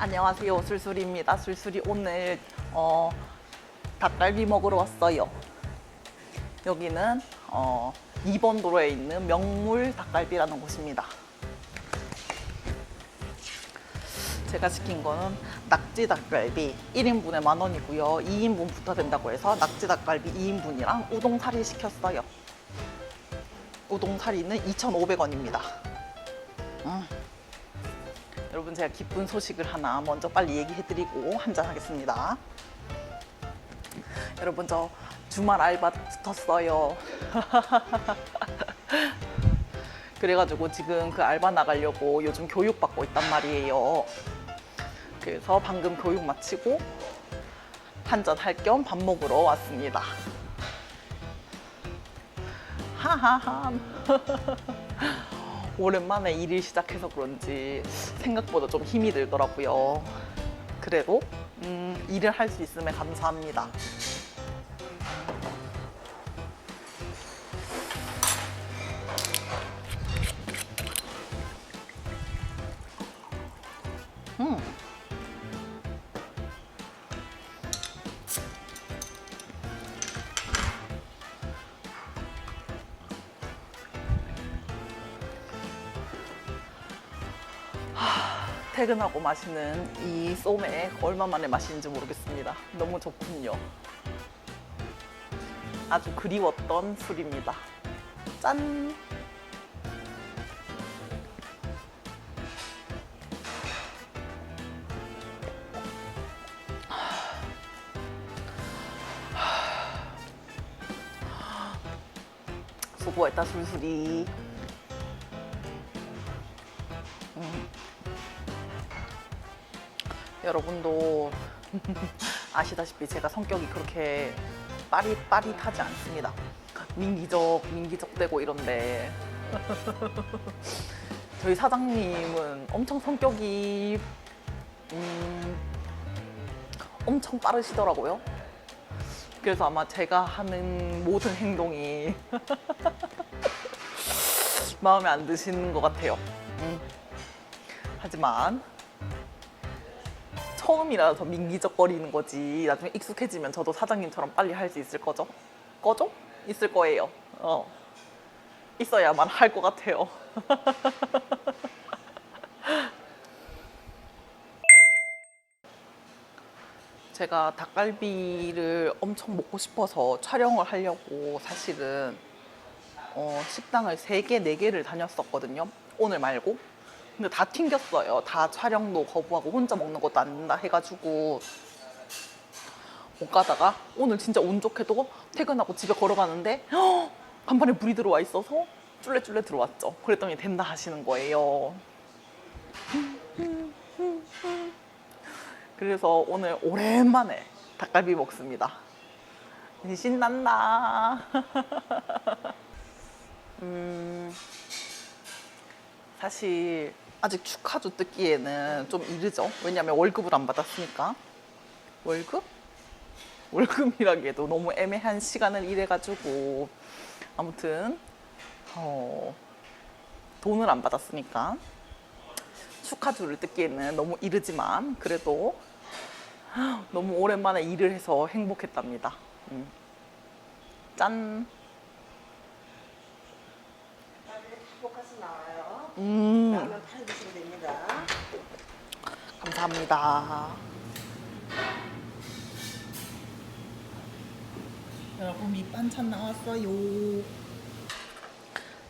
안녕하세요. 술술입니다. 술술이 오늘 어, 닭갈비 먹으러 왔어요. 여기는 어, 2번 도로에 있는 명물 닭갈비라는 곳입니다. 제가 시킨 거는 낙지 닭갈비 1인분에 만 원이고요. 2인분부터 된다고 해서 낙지 닭갈비 2인분이랑 우동사리 시켰어요. 우동사리는 2,500원입니다. 음. 여러분 제가 기쁜 소식을 하나 먼저 빨리 얘기해드리고 한잔 하겠습니다. 여러분 저 주말 알바 붙었어요. 그래가지고 지금 그 알바 나가려고 요즘 교육 받고 있단 말이에요. 그래서 방금 교육 마치고 한잔 할 겸 밥 먹으러 왔습니다. 하하하. 오랜만에 일을 시작해서 그런지 생각보다 좀 힘이 들더라고요. 그래도 음, 일을 할 수 있음에 감사합니다. 퇴근하고 마시는 이 쏘메 얼마 만에 마시는지 모르겠습니다. 너무 좋군요. 아주 그리웠던 술입니다. 짠! 수고했다 술술이. 여러분도 아시다시피 제가 성격이 그렇게 빠릿빠릿하지 않습니다. 민기적, 민기적대고 이런데 저희 사장님은 엄청 성격이 음, 엄청 빠르시더라고요. 그래서 아마 제가 하는 모든 행동이 마음에 안 드시는 것 같아요. 음. 하지만 처음이라서 민기적거리는 거지 나중에 익숙해지면 저도 사장님처럼 빨리 할 수 있을 거죠? 거죠? 있을 거예요. 어. 있어야만 할 것 같아요. 제가 닭갈비를 엄청 먹고 싶어서 촬영을 하려고 사실은 어, 식당을 3개, 4개를 다녔었거든요. 오늘 말고. 근데 다 튕겼어요. 다 촬영도 거부하고 혼자 먹는 것도 안 된다 해가지고 못 가다가 오늘 진짜 운 좋게도 퇴근하고 집에 걸어가는데 헉! 간판에 불이 들어와 있어서 쫄래쫄래 들어왔죠. 그랬더니 된다 하시는 거예요. 그래서 오늘 오랜만에 닭갈비 먹습니다. 신난다. 음, 사실 아직 축하주 뜯기에는 좀 이르죠. 왜냐하면 월급을 안 받았으니까. 월급? 월급이라기에도 너무 애매한 시간을 일해가지고 아무튼 어, 돈을 안 받았으니까 축하주를 뜯기에는 너무 이르지만 그래도 너무 오랜만에 일을 해서 행복했답니다. 음. 짠. 포커스 나와요. 음. 라면 팔 드시면 됩니다. 감사합니다. 여러분 밑반찬 나왔어요.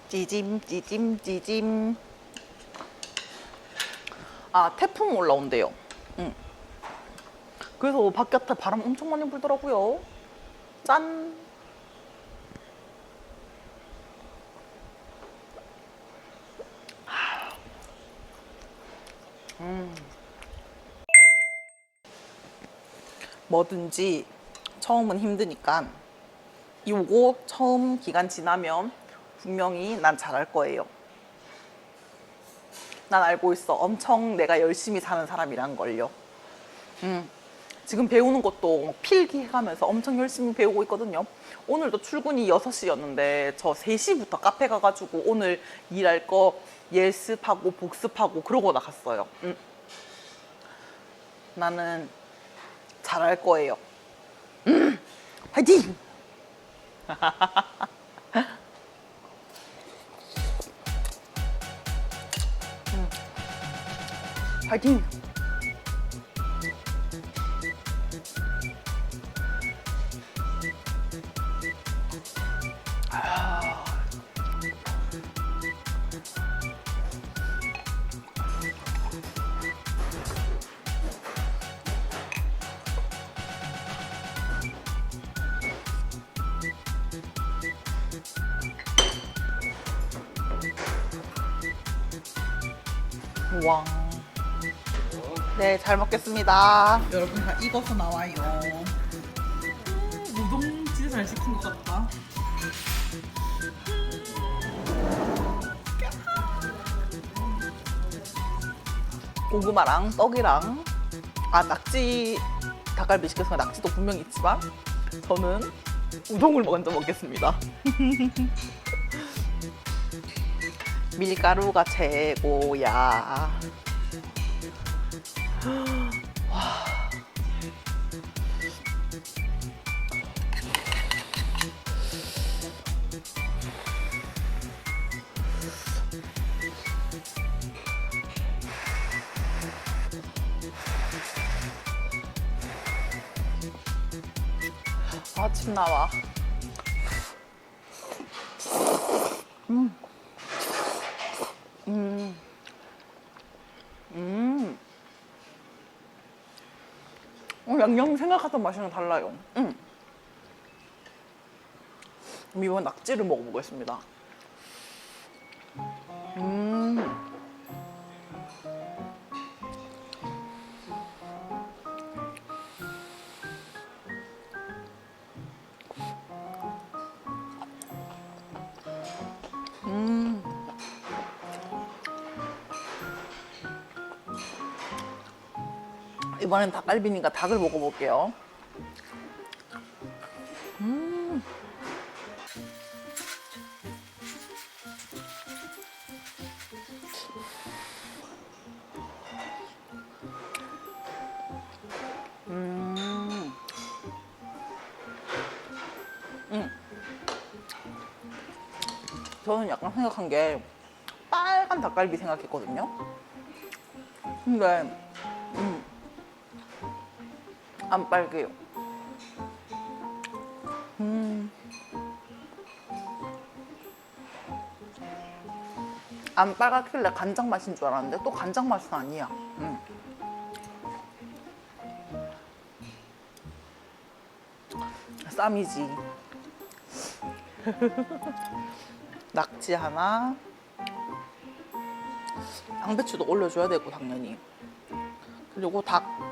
찌짐 찌짐 찌짐. 아 태풍 올라온대요. 응. 그래서 바깥에 바람 엄청 많이 불더라고요. 짠. 뭐든지 처음은 힘드니까 요거 처음 기간 지나면 분명히 난 잘할 거예요. 난 알고 있어. 엄청 내가 열심히 사는 사람이란 걸요. 음. 지금 배우는 것도 막 필기해가면서 엄청 열심히 배우고 있거든요. 오늘도 출근이 6시였는데 저 3시부터 카페 가가지고 오늘 일할 거 예습하고 복습하고 그러고 나갔어요. 음. 나는 잘할 거예요. 음, 화이팅! 음, 화이팅! 왕. 네, 잘 먹겠습니다. 여러분 다 익어서 나와요. 우동 진짜 잘 시킨 것 같다. 고구마랑 떡이랑 아 낙지 닭갈비 시켰으면 낙지도 분명히 있지만 저는 우동을 먼저 먹겠습니다. 밀가루가 최고야. 아, 침 나와. 어, 양념 생각하던 맛이랑 달라요. 음. 그럼 이번 낙지를 먹어보겠습니다. 음. 이번엔 닭갈비니까 닭을 먹어볼게요. 음. 음. 음. 저는 약간 생각한 게 빨간 닭갈비 생각했거든요. 근데 음. 안 빨개요. 음. 안 빨갛길래 간장 맛인 줄 알았는데 또 간장 맛은 아니야. 음. 쌈이지. 낙지 하나. 양배추도 올려줘야 되고 당연히. 그리고 닭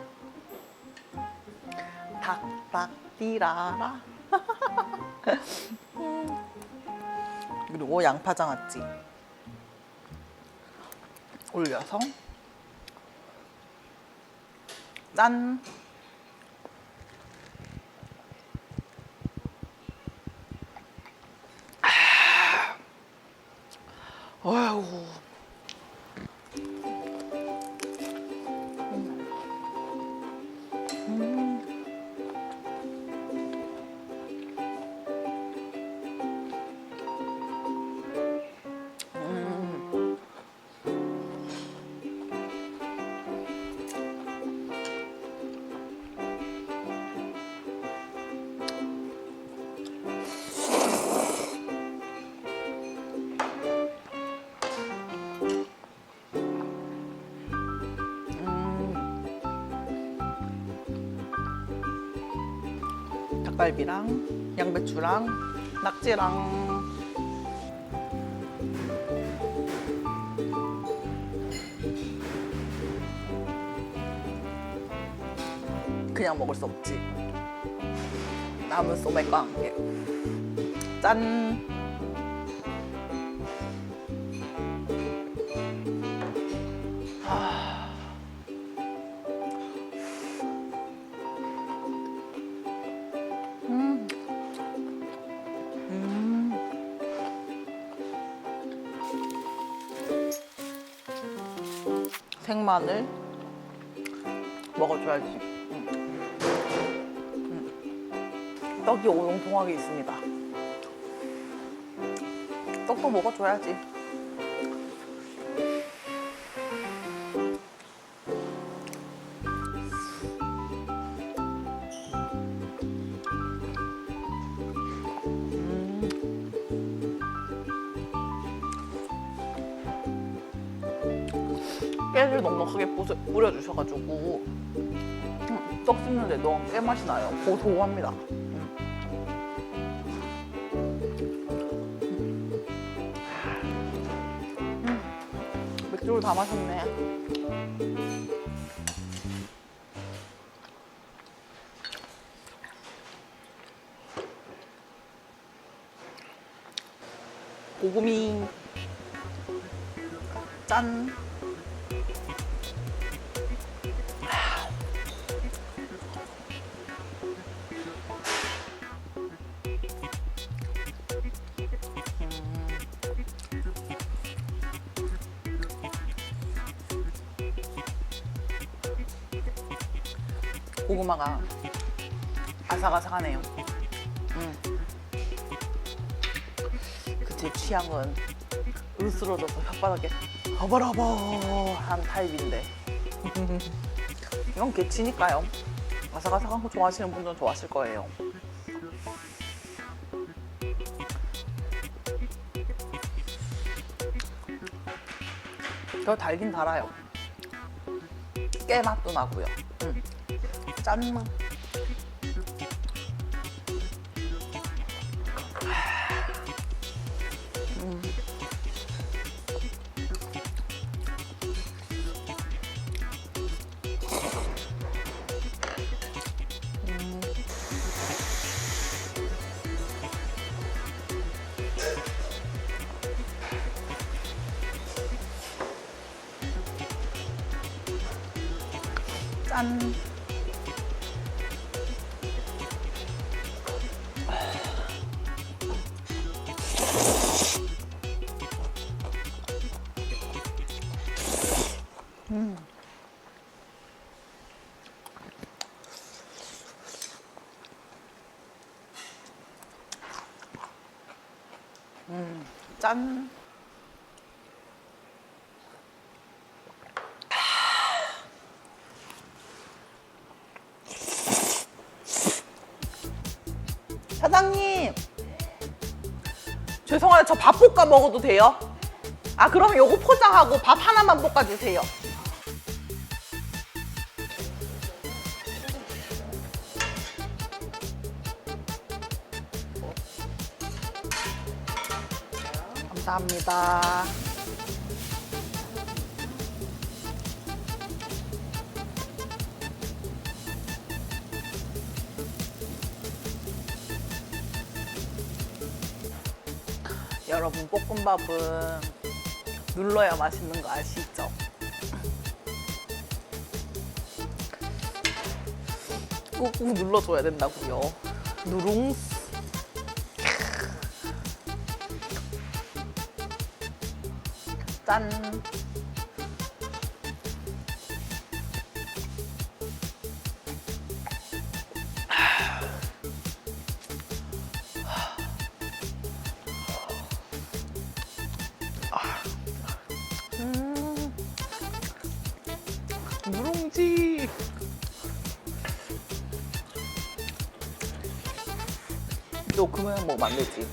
닭닭띠라라 음. 그리고 양파장아찌 올려서 짠 닭갈비랑 양배추랑 낙지랑. 그냥 먹을 수 없지. 남은 소맥과 함께. 짠 생마늘 먹어줘야지. 응. 응. 떡이 오동통하게 있습니다. 떡도 먹어줘야지. 깨를 넉넉하게 뿌려- 뿌려 주셔가지고 음, 떡 씹는데 너무 깨 맛이 나요. 고소합니다. 음. 음, 맥주를 다 마셨네. 고구미 짠. 고구마가 아삭아삭하네요. 음. 그제 취향은 으스러져서 혓바닥에 허벌허벌한 타입인데 이건 개치니까요. 아삭아삭한 거 좋아하시는 분들은 좋아하실 거예요. 저 달긴 달아요. 깨 맛도 나고요. 음. 짠맛. 음. 음. 짠. 짠. 사장님. 죄송해요. 저밥 볶아 먹어도 돼요? 아, 그러면 요거 포장하고 밥 하나만 볶아 주세요. 감사합니다. 여러분 볶음밥은 눌러야 맛있는 거 아시죠? 꾹꾹 눌러줘야 된다고요. 누룽스. 짠. 음. 그 모양 먹으면 안 되지.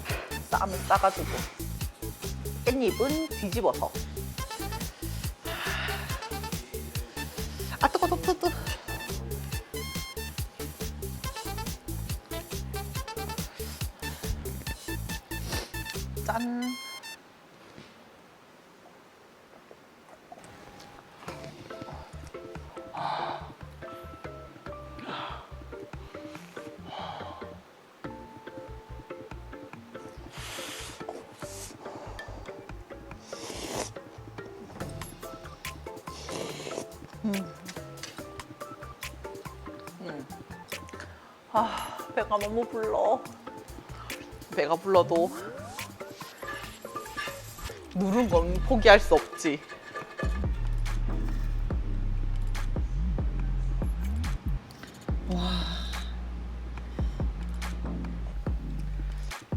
쌈을 싸가지고. 깻잎은 뒤집어서. 배가 너무 불러. 배가 불러도 누른 건 포기할 수 없지.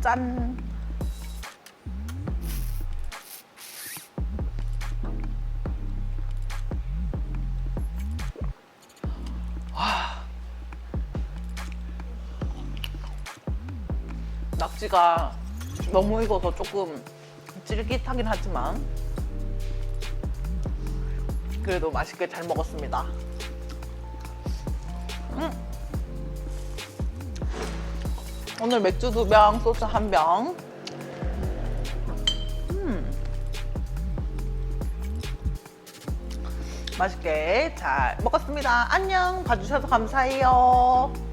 짠. 낙지가 너무 익어서 조금 질깃하긴 하지만 그래도 맛있게 잘 먹었습니다. 음. 오늘 맥주 두 병, 소주 한 병. 음. 맛있게 잘 먹었습니다. 안녕. 봐주셔서 감사해요.